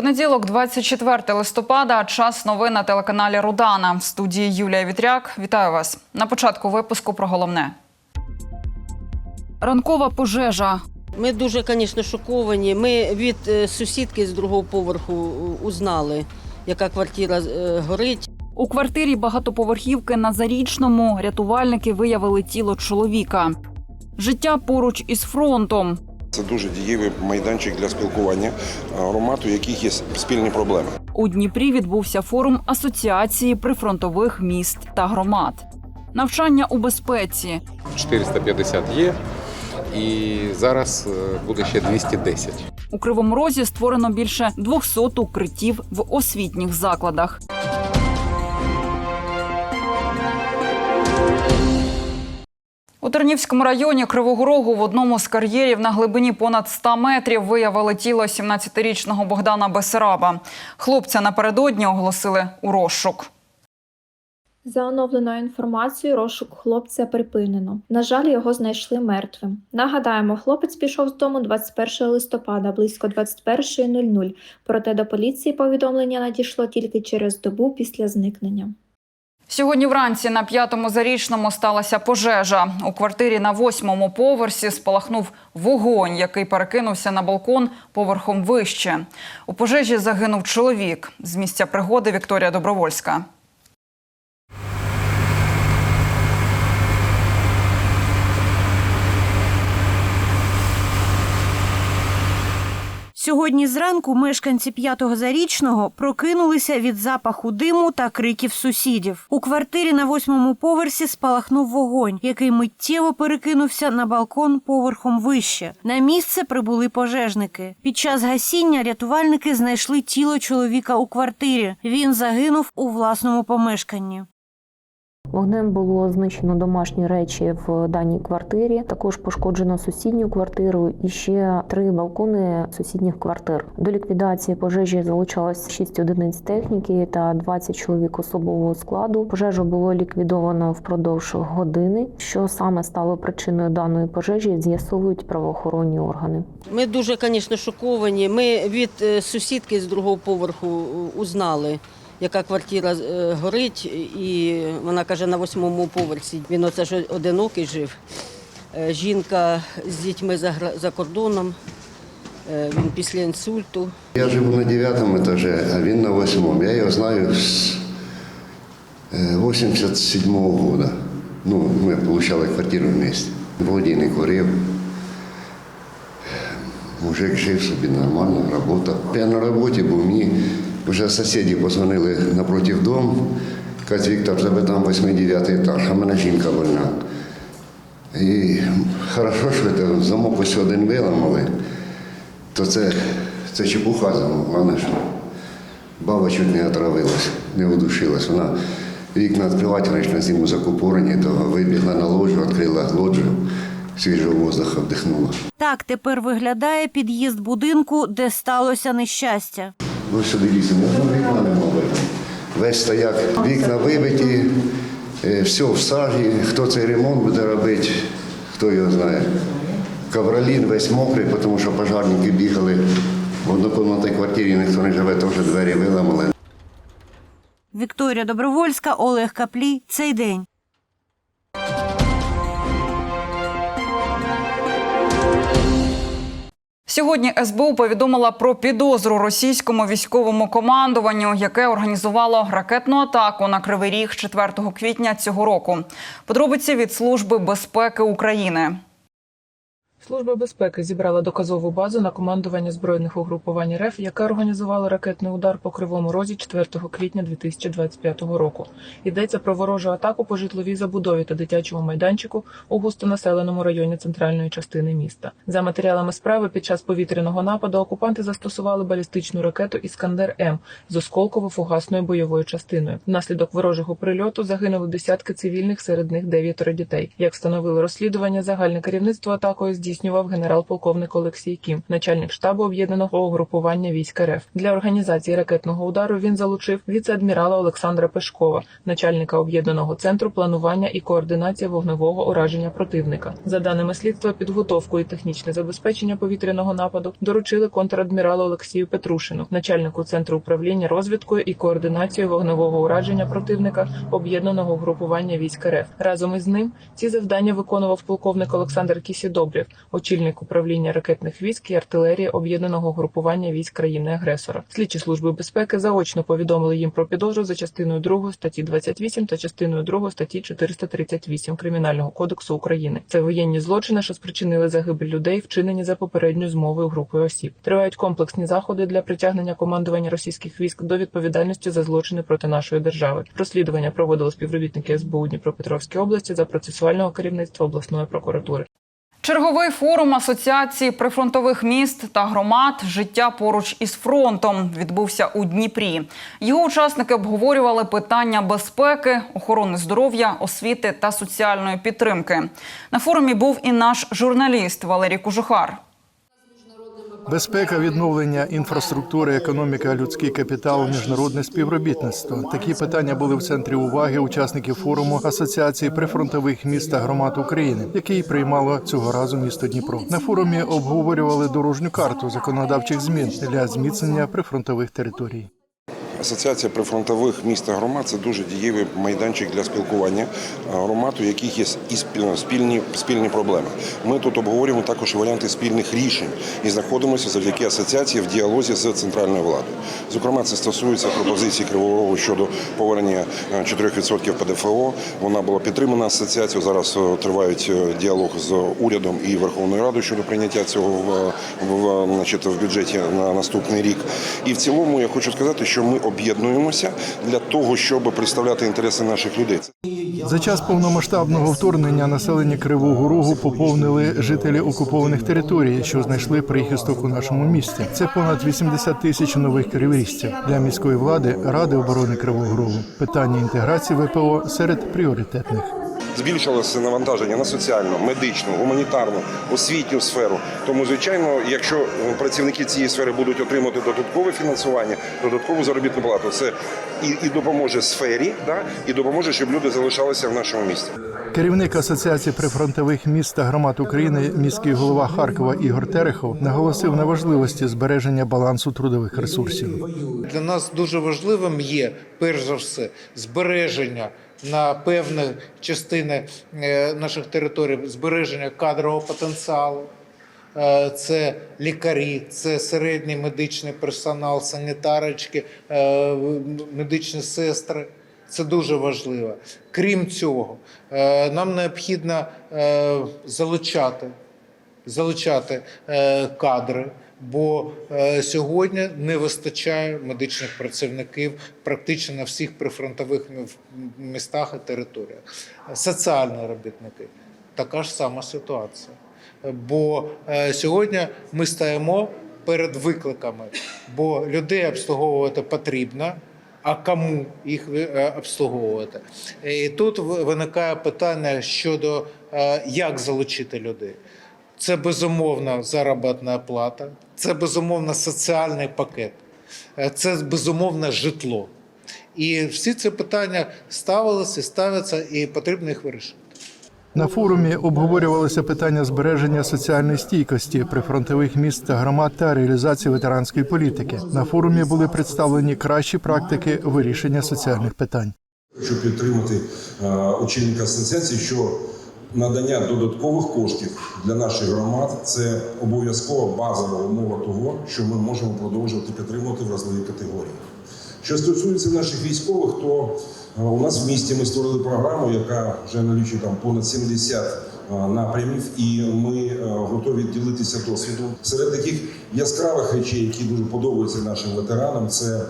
Понеділок, 24 листопада. Час новин на телеканалі Рудана. В студії Юлія Вітряк. Вітаю вас. На початку випуску про головне. Ранкова пожежа. Ми дуже, звісно, шоковані. Ми від е, сусідки з другого поверху е, узнали, яка квартира е, горить. У квартирі багатоповерхівки на Зарічному рятувальники виявили тіло чоловіка. Життя поруч із фронтом. Це дуже дієвий майданчик для спілкування громад, у яких є спільні проблеми. У Дніпрі відбувся форум асоціації прифронтових міст та громад. Навчання у безпеці. 450 є, і зараз е, буде ще 210. У Кривому Розі створено більше 200 укриттів в освітніх закладах. У Тернівському районі Кривого Рогу в одному з кар'єрів на глибині понад 100 метрів виявили тіло 17-річного Богдана Бесараба. Хлопця напередодні оголосили у розшук. За оновленою інформацією, розшук хлопця припинено. На жаль, його знайшли мертвим. Нагадаємо, хлопець пішов з дому 21 листопада близько 21.00, проте до поліції повідомлення надійшло тільки через добу після зникнення. Сьогодні вранці на п'ятому зарічному сталася пожежа. У квартирі на восьмому поверсі спалахнув вогонь, який перекинувся на балкон поверхом вище. У пожежі загинув чоловік. З місця пригоди Вікторія Добровольська. Сьогодні зранку мешканці п'ятого зарічного прокинулися від запаху диму та криків сусідів. У квартирі на восьмому поверсі спалахнув вогонь, який миттєво перекинувся на балкон поверхом вище. На місце прибули пожежники. Під час гасіння рятувальники знайшли тіло чоловіка у квартирі. Він загинув у власному помешканні. Вогнем було знищено домашні речі в даній квартирі. Також пошкоджено сусідню квартиру і ще три балкони сусідніх квартир. До ліквідації пожежі залучалось 6 одиниць техніки та 20 чоловік особового складу. Пожежу було ліквідовано впродовж години. Що саме стало причиною даної пожежі, з'ясовують правоохоронні органи. Ми дуже, звісно, шоковані. Ми від е, сусідки з другого поверху е, узнали, яка квартира е, горить, і вона каже, на восьмому поверсі. Він оце ж одинокий жив. Е, Жінка з дітьми за, за кордоном. Е, Він після інсульту. Я живу на дев'ятому етажі, а він на восьмому. Я його знаю з е, 87-го року. Ну, ми отримали квартиру вместе. Володій не курив. Мужик жив собі нормально, працював. Я на роботі був, мені вже сусіди позвонили напротив дому. Кажуть, Віктор, тебе там 8-9 етаж, а мене жінка больна. І хорошо, що це замок ось один виламали то це, це чепуха замок. Головне, що баба чуть не отравилась, не удушилась. Вона вікна відкривати, на зиму закупорені, то вибігла на ложу, відкрила лоджію, свіжого воздуха вдихнула. Так тепер виглядає під'їзд будинку, де сталося нещастя. Ну сюди ліземо, ну вікна нема видно. Весь стояк, вікна вибиті, е, все в сажі. Хто цей ремонт буде робити, хто його знає. Ковролін весь мокрий, тому що пожарники бігали. В однокомнатній квартирі ніхто не живе, теж двері виламали. Вікторія Добровольська, Олег Каплій. Цей день. Сьогодні СБУ повідомила про підозру російському військовому командуванню, яке організувало ракетну атаку на Кривий Ріг 4 квітня цього року. Подробиці від Служби безпеки України. Служба безпеки зібрала доказову базу на командування збройних угрупувань РФ, яке організувало ракетний удар по кривому розі 4 квітня 2025 року. Йдеться про ворожу атаку по житловій забудові та дитячому майданчику у густонаселеному районі центральної частини міста. За матеріалами справи, під час повітряного нападу окупанти застосували балістичну ракету Іскандер М з осколково-фугасною бойовою частиною. Внаслідок ворожого прильоту загинули десятки цивільних, серед них дев'ятеро дітей. Як встановили розслідування, загальне керівництво атакою здійснило здійснював генерал-полковник Олексій Кім, начальник штабу об'єднаного угрупування військ РФ. Для організації ракетного удару він залучив віце-адмірала Олександра Пешкова, начальника об'єднаного центру планування і координації вогневого ураження противника. За даними слідства, підготовку і технічне забезпечення повітряного нападу доручили контрадміралу Олексію Петрушину, начальнику центру управління розвідкою і координацією вогневого ураження противника об'єднаного угрупування військ РФ. Разом із ним ці завдання виконував полковник Олександр Кісідобрєв, очільник управління ракетних військ і артилерії об'єднаного угрупування військ країни-агресора. Слідчі служби безпеки заочно повідомили їм про підозру за частиною 2 статті 28 та частиною 2 статті 438 Кримінального кодексу України. Це воєнні злочини, що спричинили загибель людей, вчинені за попередньою змовою групою осіб. Тривають комплексні заходи для притягнення командування російських військ до відповідальності за злочини проти нашої держави. Розслідування проводили співробітники СБУ Дніпропетровської області за процесуального керівництва обласної прокуратури. Черговий форум асоціації прифронтових міст та громад Життя поруч із фронтом відбувся у Дніпрі. Його учасники обговорювали питання безпеки, охорони здоров'я, освіти та соціальної підтримки. На форумі був і наш журналіст Валерій Кужухар. Безпека, відновлення інфраструктури, економіка, людський капітал, міжнародне співробітництво. Такі питання були в центрі уваги учасників форуму Асоціації прифронтових міст та громад України, який приймало цього разу місто Дніпро. На форумі обговорювали дорожню карту законодавчих змін для зміцнення прифронтових територій. Асоціація прифронтових міст та громад це дуже дієвий майданчик для спілкування громад, у яких є і спільні, спільні проблеми. Ми тут обговорюємо також варіанти спільних рішень і знаходимося завдяки асоціації в діалозі з центральною владою. Зокрема, це стосується пропозиції Кривого Рогу щодо повернення е, 4% ПДФО. Вона була підтримана асоціацією. Зараз е, тривають е, діалог з урядом і Верховною Радою щодо прийняття цього в, в, значить, в бюджеті на наступний рік. І в цілому я хочу сказати, що ми об'єднуємося для того, щоб представляти інтереси наших людей. За час повномасштабного вторгнення населення Кривого Рогу поповнили жителі окупованих територій, що знайшли прихисток у нашому місті. Це понад 80 тисяч нових криворіжців для міської влади Ради оборони Кривого Рогу. Питання інтеграції ВПО серед пріоритетних. Збільшилося навантаження на соціальну, медичну, гуманітарну, освітню сферу. Тому, звичайно, якщо е, працівники цієї сфери будуть отримати додаткове фінансування, додаткову заробітну плату, це і, і допоможе сфері, да, і допоможе, щоб люди залишалися в нашому місті. Керівник Асоціації прифронтових міст та громад України, міський голова Харкова Ігор Терехов наголосив на важливості збереження балансу трудових ресурсів. Для нас дуже важливим є перш за все збереження на певні частини е, наших територій, збереження кадрового потенціалу. Е, Це лікарі, це середній медичний персонал, санітарочки, е, медичні сестри. Це дуже важливо. Крім цього, нам необхідно залучати залучати кадри, бо е, сьогодні не вистачає медичних працівників практично на всіх прифронтових містах і територіях. Соціальні робітники така ж сама ситуація. Бо е, сьогодні ми стаємо перед викликами, бо людей обслуговувати потрібно. А кому їх е, обслуговувати? І тут виникає питання щодо як залучити людей. Це безумовно заробітна плата, це безумовно соціальний пакет, е, це безумовно житло. І всі ці питання ставилися, ставляться, і потрібно їх вирішити. На форумі обговорювалися питання збереження соціальної стійкості прифронтових міст та громад та реалізації ветеранської політики. На форумі були представлені кращі практики вирішення соціальних питань. Хочу підтримати е, очільника асоціації, що надання додаткових коштів для наших громад це обов'язкова базова умова того, що ми можемо продовжувати підтримувати вразливі категорії. Що стосується наших військових, то е, у нас в місті ми створили програму, яка вже налічує там понад 70 е, напрямів, і ми е, готові ділитися досвідом. Серед таких яскравих речей, які дуже подобаються нашим ветеранам, це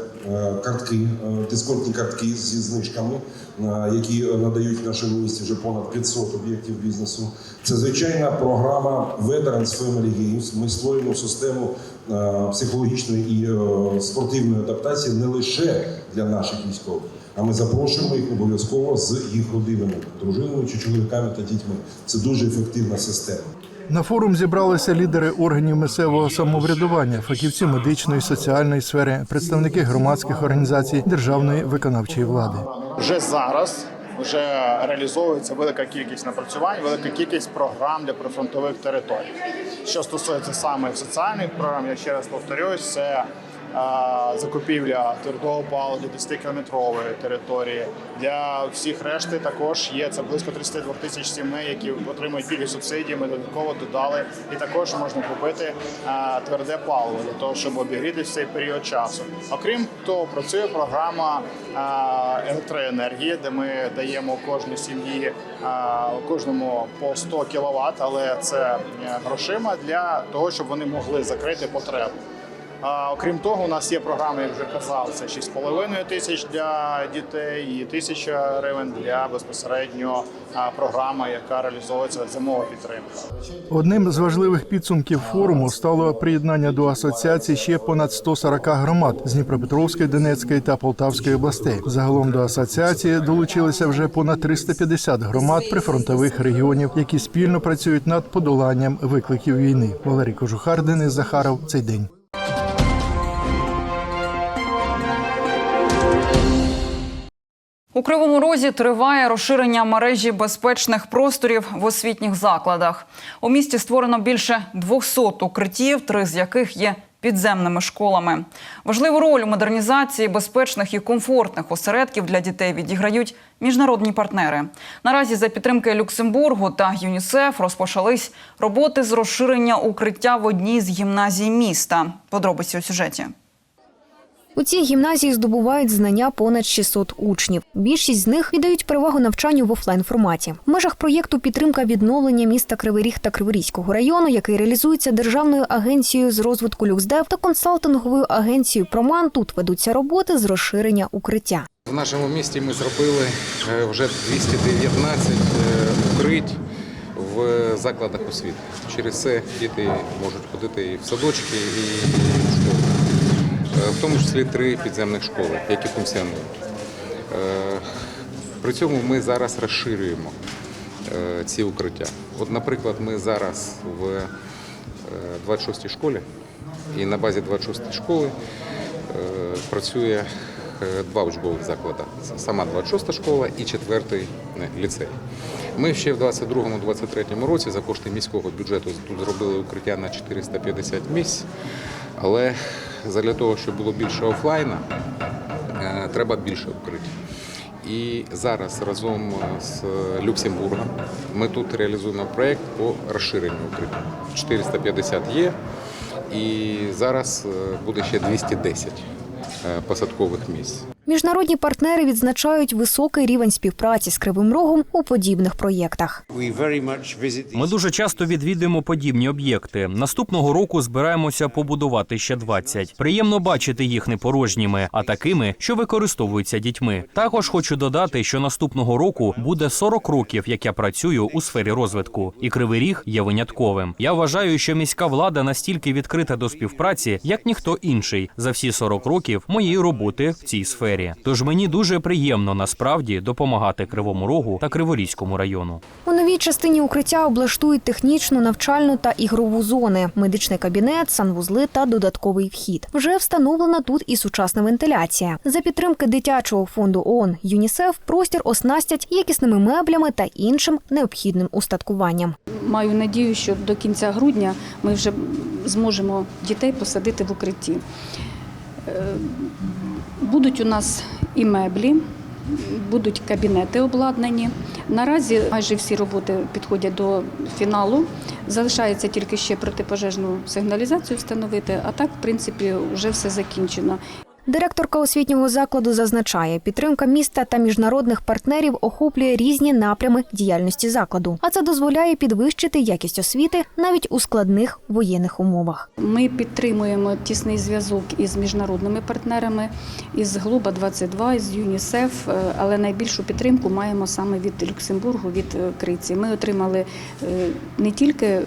картки, е, дисконтні картки зі знижками, е, які надають нашому місті вже понад 500 об'єктів бізнесу. Це звичайна програма Veterans Family Games. Ми створюємо систему е, психологічної і е, спортивної адаптації не лише для наших військових, а ми запрошуємо їх обов'язково з їх родинами, дружинами чи чоловіками та дітьми. Це дуже ефективна система. На форум зібралися лідери органів місцевого самоврядування, фахівці медичної, соціальної сфери, представники громадських організацій державної виконавчої влади. Вже зараз вже реалізовується велика кількість напрацювань, велика кількість програм для прифронтових територій. Що стосується саме соціальних програм, я ще раз повторюсь, це закупівля твердого палива для 10-кілометрової території. Для всіх решти також є це близько 32 тисяч сімей, які отримують пільги субсидії. Ми додатково додали, і також можна купити тверде паливо для того, щоб обігрітися в цей період часу. Окрім того, працює програма електроенергії, де ми даємо кожній сім'ї кожному по 100 кВт, але це е, грошима для того, щоб вони могли закрити потребу. Окрім того, у нас є програми, як вже казав, це 6,5 тисяч для дітей і тисяча гривень для безпосередньо а, програми, яка реалізовується зимова підтримка. Одним з важливих підсумків форуму стало приєднання до асоціації ще понад 140 громад з Дніпропетровської, Донецької та Полтавської областей. Загалом до асоціації долучилися вже понад 350 громад прифронтових регіонів, які спільно працюють над подоланням викликів війни. Валерій Кожухар, Денис Захаров. Цей день. У Кривому Розі триває розширення мережі безпечних просторів в освітніх закладах. У місті створено більше 200 укриттів, три з яких є підземними школами. Важливу роль у модернізації безпечних і комфортних осередків для дітей відіграють міжнародні партнери. Наразі за підтримки Люксембургу та ЮНІСЕФ розпочались роботи з розширення укриття в одній з гімназій міста. Подробиці у сюжеті. У цій гімназії здобувають знання понад 600 учнів. Більшість з них віддають перевагу навчанню в офлайн форматі. В межах проєкту підтримка відновлення міста Кривий Ріг та Криворізького району, який реалізується державною агенцією з розвитку Люксдев та консалтинговою агенцією Проман. Тут ведуться роботи з розширення укриття. В нашому місті ми зробили е, вже 219 е, укрить в закладах освіти. Через це діти можуть ходити і в садочки, і в школи. Е, В тому числі три підземних школи, які функціонують. Е, При цьому ми зараз розширюємо е, ці укриття. От, наприклад, ми зараз в е, 26-й школі, і на базі 26-ї школи працює два учбових заклади. Сама 26-та школа і 4-й ліцей. Ми ще в 22-23 році за кошти міського бюджету тут зробили укриття на 450 місць, але для того, щоб було більше офлайна, е, треба більше укриття. І зараз разом з Люксембургом ми тут реалізуємо проєкт по розширенню укриття. 450 є, і зараз е, буде ще 210 е, посадкових місць. Міжнародні партнери відзначають високий рівень співпраці з Кривим Рогом у подібних проєктах. Ми дуже часто відвідуємо подібні об'єкти. Наступного року збираємося побудувати ще 20. Приємно бачити їх не порожніми, а такими, що використовуються дітьми. Також хочу додати, що наступного року буде 40 років, як я працюю у сфері розвитку, і кривий ріг є винятковим. Я вважаю, що міська влада настільки відкрита до співпраці, як ніхто інший, за всі 40 років моєї роботи в цій сфері. Тож мені дуже приємно насправді допомагати Кривому Рогу та Криворізькому району. У новій частині укриття облаштують технічну, навчальну та ігрову зони, медичний кабінет, санвузли та додатковий вхід. Вже встановлена тут і сучасна вентиляція. За підтримки дитячого фонду ООН ЮНІСЕФ простір оснастять якісними меблями та іншим необхідним устаткуванням. Маю надію, що до кінця грудня ми вже зможемо дітей посадити в укритті. Будуть у нас і меблі, будуть кабінети обладнані. Наразі майже всі роботи підходять до фіналу. Залишається тільки ще протипожежну сигналізацію встановити, а так, в принципі, вже все закінчено. Директорка освітнього закладу зазначає, підтримка міста та міжнародних партнерів охоплює різні напрями діяльності закладу, а це дозволяє підвищити якість освіти навіть у складних воєнних умовах. Ми підтримуємо тісний зв'язок із міжнародними партнерами, із Глоба 22 із ЮНІСЕФ, е, але найбільшу підтримку маємо саме від Люксембургу, від е, Криці. Ми отримали е, не тільки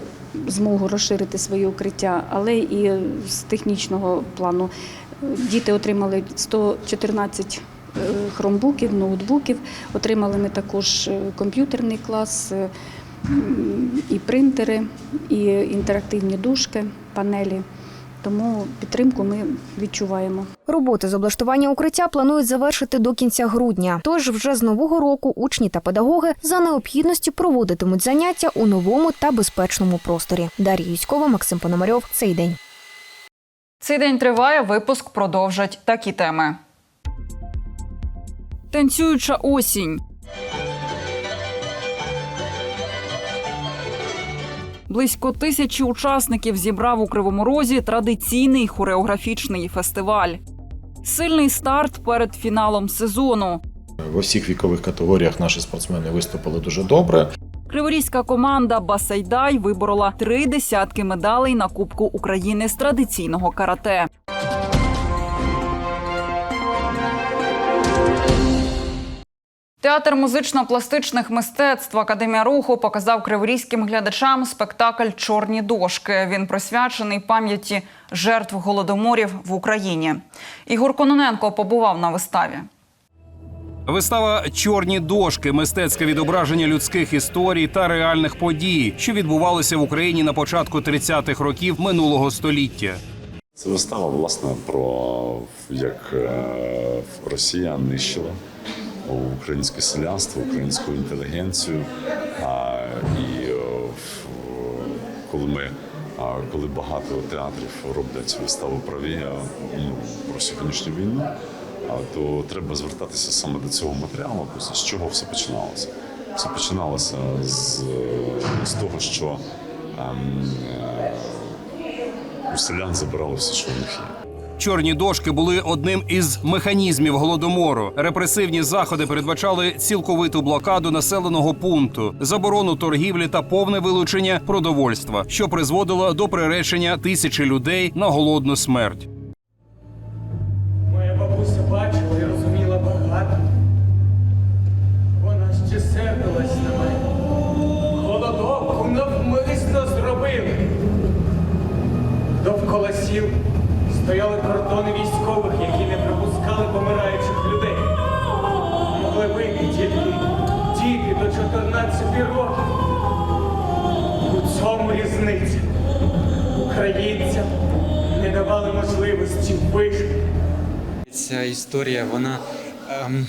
змогу розширити своє укриття, але і з технічного плану. Діти отримали 114 хромбуків, ноутбуків. Отримали ми також комп'ютерний клас, і принтери, і інтерактивні дужки, панелі. Тому підтримку ми відчуваємо. Роботи з облаштування укриття планують завершити до кінця грудня. Тож вже з нового року учні та педагоги за необхідності проводитимуть заняття у новому та безпечному просторі. Дар'я Юськова, Максим Пономарьов. Цей день. Цей день триває. Випуск продовжать такі теми. Танцююча осінь. Близько тисячі учасників зібрав у Кривому Розі традиційний хореографічний фестиваль. Сильний старт перед фіналом сезону. В усіх вікових категоріях наші спортсмени виступили дуже добре. Криворізька команда Басайдай виборола три десятки медалей на Кубку України з традиційного карате. Театр музично-пластичних мистецтв Академія руху показав криворізьким глядачам спектакль Чорні дошки. Він присвячений пам'яті жертв голодоморів в Україні. Ігор Кононенко побував на виставі. Вистава Чорні дошки мистецьке відображення людських історій та реальних подій, що відбувалися в Україні на початку 30-х років минулого століття. Це вистава, власне, про як е, Росія нищила українське селянство, українську інтелігенцію. І е, коли ми коли багато театрів роблять виставу про війну, ну, про сьогоднішню війну, то треба звертатися саме до цього матеріалу, з чого все починалося. Все починалося з, з того, що ем, е, у селян забирали все, що в них є. Чорні дошки були одним із механізмів голодомору. Репресивні заходи передбачали цілковиту блокаду населеного пункту, заборону торгівлі та повне вилучення продовольства, що призводило до приречення тисячі людей на голодну смерть. Довкола стояли кордони військових, які не пропускали помираючих людей. Могли вийти тільки діти до 14 років. У цьому різниця. Українцям не давали можливості вижити. Ця історія вона ем,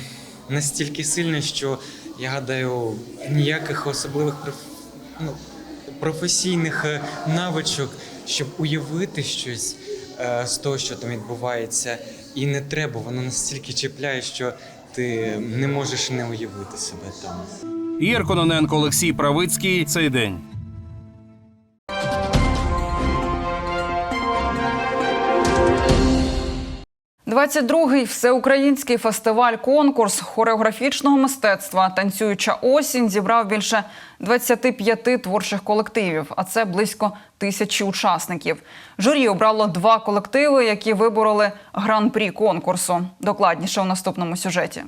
настільки сильна, що я гадаю, ніяких особливих ну, професійних е, навичок, щоб уявити щось е, з того, що там відбувається, і не треба. Воно настільки чіпляє, що ти не можеш не уявити себе там. Ігор Кононенко, Олексій Правицький. Цей день. – 22-й всеукраїнський фестиваль конкурс хореографічного мистецтва Танцююча осінь зібрав більше 25 творчих колективів, а це близько тисячі учасників. Журі обрало два колективи, які вибороли гран-прі конкурсу. Докладніше у наступному сюжеті.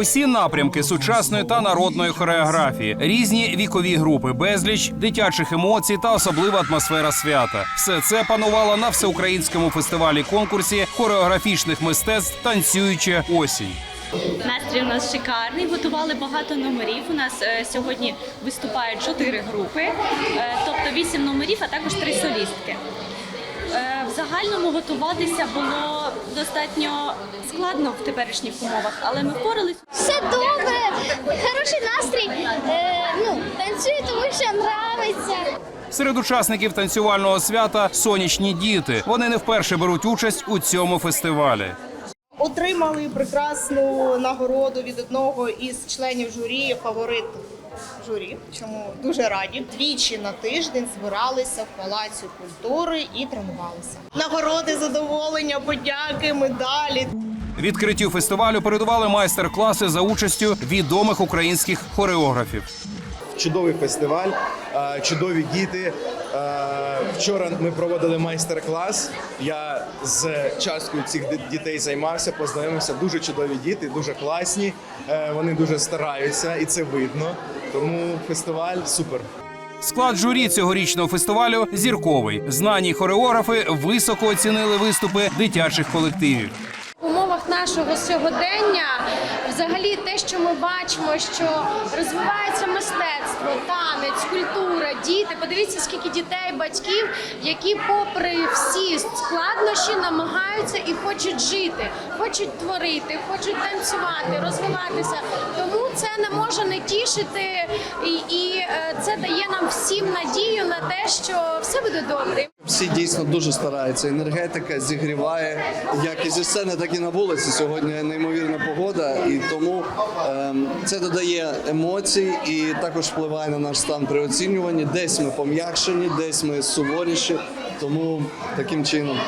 Усі напрямки сучасної та народної хореографії, різні вікові групи, безліч дитячих емоцій та особлива атмосфера свята. Все це панувало на всеукраїнському фестивалі конкурсі хореографічних мистецтв Танцююча осінь. Настрій у нас шикарний. Готували багато номерів. У нас е, сьогодні виступають чотири групи, е, тобто вісім номерів, а також три солістки. В загальному готуватися було достатньо складно в теперішніх умовах, але ми впорались. Все добре, хороший настрій. Е, ну, танцюю, тому що нравиться. Серед учасників танцювального свята сонячні діти. Вони не вперше беруть участь у цьому фестивалі. Отримали прекрасну нагороду від одного із членів журі, фаворит журі, чому дуже раді. Двічі на тиждень збиралися в палаці культури і тренувалися. Нагороди, задоволення, подяки, медалі. Відкриттю фестивалю передували майстер-класи за участю відомих українських хореографів. Чудовий фестиваль, е, чудові діти, Е, Вчора ми проводили майстер-клас. Я з часткою цих дітей займався, познайомився. Дуже чудові діти, дуже класні. Е, Вони дуже стараються, і це видно. Тому фестиваль супер. Склад журі цьогорічного фестивалю зірковий. Знані хореографи високо оцінили виступи дитячих колективів. В умовах нашого сьогодення, взагалі, те, що ми бачимо, що розвивається мистецтво, танець, культура, діти. Подивіться, скільки дітей, батьків, які, попри всі складнощі, намагаються і хочуть жити, хочуть творити, хочуть танцювати, розвиватися. Тому це не може не тішити, і, і е, це дає нам всім надію на те, що все буде добре. Всі дійсно дуже стараються. Енергетика зігріває як і зі сцени, так і на вулиці. Сьогодні неймовірна погода, і тому ем, це додає емоцій і також впливає на наш стан при оцінюванні. Десь ми пом'якшені, десь ми суворіші. Тому таким чином.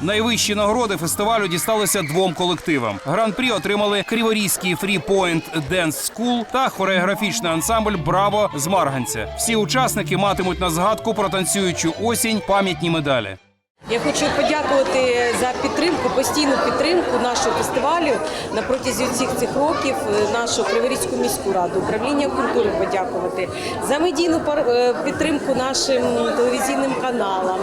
Найвищі нагороди фестивалю дісталися двом колективам. Гран-прі отримали Криворізький Point Dance School та хореографічний ансамбль Браво з Марганця. Всі учасники матимуть на згадку про танцюючу осінь пам'ятні медалі. Я хочу подякувати за підтримку, постійну підтримку нашого фестивалю на протязі всіх цих років. е, Нашу Криворізьку міську раду, управління культури подякувати за медійну е, підтримку нашим телевізійним каналам,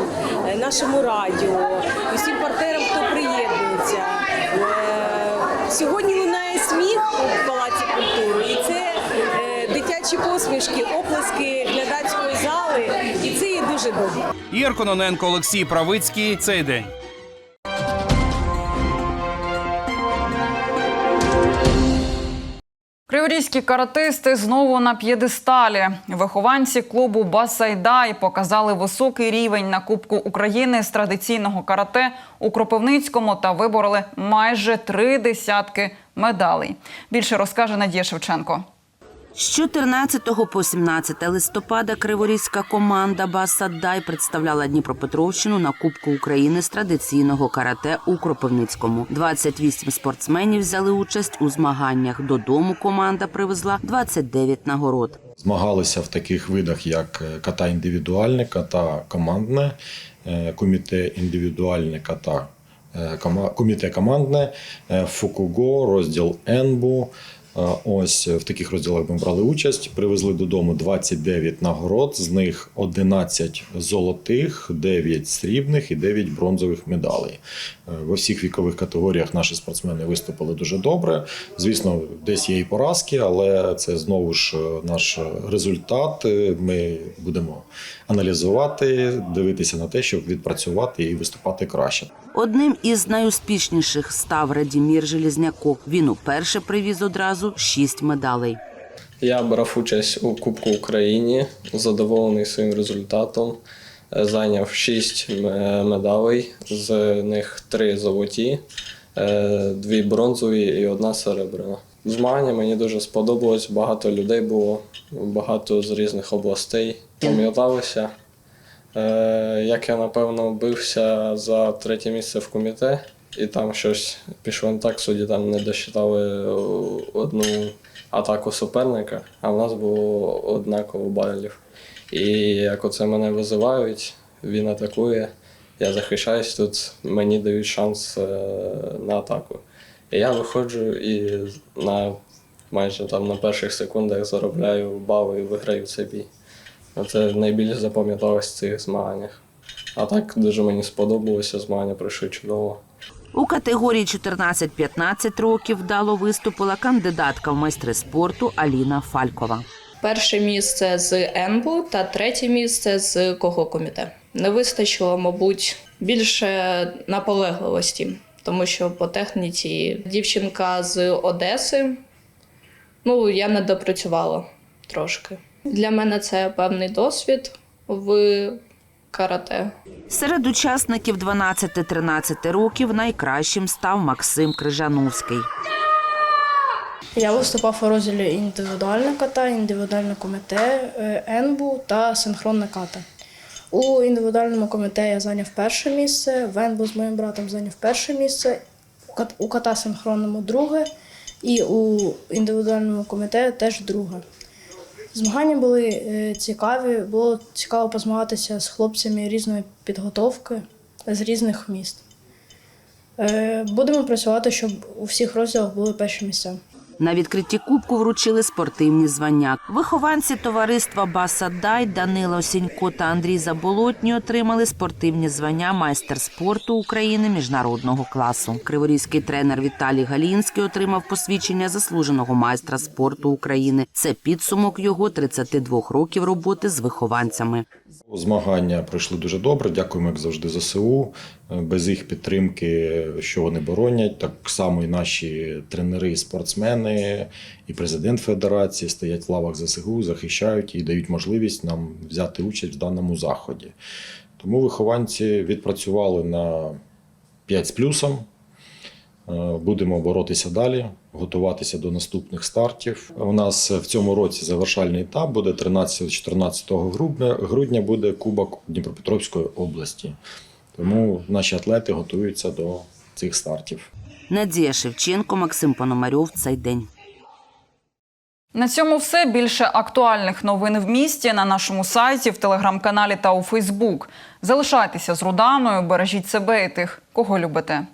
е, нашому радіо, усім партнерам, хто приєднується. Е, Сьогодні лунає сміх у палаці культури, і це е, дитячі посмішки, оплески глядацької зали, і це є дуже добре. Ірко Ноненко, Олексій Правицький. Цей день. Криворізькі каратисти знову на п'єдесталі. Вихованці клубу Басайдай показали високий рівень на Кубку України з традиційного карате у Кропивницькому та вибороли майже три десятки медалей. Більше розкаже Надія Шевченко. З 14 по 17 листопада криворізька команда Басаддай представляла Дніпропетровщину на Кубку України з традиційного карате у Кропивницькому. 28 спортсменів взяли участь у змаганнях. Додому команда привезла 29 нагород. Змагалися в таких видах, як е, ката індивідуальне, ката командне, е, коміте індивідуальне ката, е, коміте командне, фукуго, розділ енбу. Е, Ось в таких розділах ми брали участь. Привезли додому 29 нагород, з них 11 золотих, 9 срібних і 9 бронзових медалей. Е, Во всіх вікових категоріях наші спортсмени виступили дуже добре. Звісно, десь є і поразки, але це знову ж е, наш результат. Е, Ми будемо аналізувати, дивитися на те, щоб відпрацювати і виступати краще. Одним із найуспішніших став Радімір Желізняков. Він уперше привіз одразу шість медалей. Я брав участь у Кубку України, задоволений своїм результатом. Е, Зайняв шість медалей, з них три золоті, е, дві бронзові і одна серебряна. Змагання мені дуже сподобалось, багато людей було, багато з різних областей. Пам'яталося, е, як я напевно бився за третє місце в коміте, і там щось пішло не так, судді там не досчитали одну атаку суперника, а в нас було однаково балів. І як оце мене визивають, він атакує, я захищаюсь тут, мені дають шанс е, на атаку. І я виходжу і на майже там на перших секундах заробляю бали і виграю цей бій. Це найбільше запам'яталось в цих змаганнях. А так дуже мені сподобалося, змагання пройшли чудово. У категорії 14-15 років вдало виступила кандидатка в майстри спорту Аліна Фалькова. Перше місце з ЕНБУ та третє місце з кого коміте. Не вистачило, мабуть, більше наполегливості, тому що по техніці дівчинка з Одеси, ну я не допрацювала трошки. Для мене це певний досвід в карате. Серед учасників 12-13 років найкращим став Максим Крижановський. Я виступав у розділі індивідуальне ката, індивідуальне коміте, е, енбу та синхронне ката. У індивідуальному коміте я зайняв перше місце, в енбу з моїм братом зайняв перше місце, у ката синхронному друге і у індивідуальному коміте теж друге. Змагання були е, цікаві, було цікаво позмагатися з хлопцями різної підготовки з різних міст. Е, Будемо працювати, щоб у всіх розділах були перші місця. На відкритті кубку вручили спортивні звання. Вихованці товариства Басадай Данило Сінько та Андрій Заболотні отримали спортивні звання майстер спорту України міжнародного класу. Криворізький тренер Віталій Галінський отримав посвідчення заслуженого майстра спорту України. Це підсумок його 32 років роботи з вихованцями. Змагання пройшли дуже добре. Дякуємо, як завжди, ЗСУ. Без їх підтримки, що вони боронять, так само і наші тренери, і спортсмени, і президент федерації стоять в лавах ЗСУ, захищають і дають можливість нам взяти участь в даному заході. Тому вихованці відпрацювали на 5 з плюсом. Е, Будемо боротися далі, готуватися до наступних стартів. У нас в цьому році завершальний етап буде 13-14 грудня. Грудня буде Кубок Дніпропетровської області. Тому наші атлети готуються до цих стартів. Надія Шевченко, Максим Пономарьов. Цей день. На цьому все. Більше актуальних новин в місті на нашому сайті, в телеграм-каналі та у Фейсбук. Залишайтеся з Руданою, бережіть себе і тих, кого любите.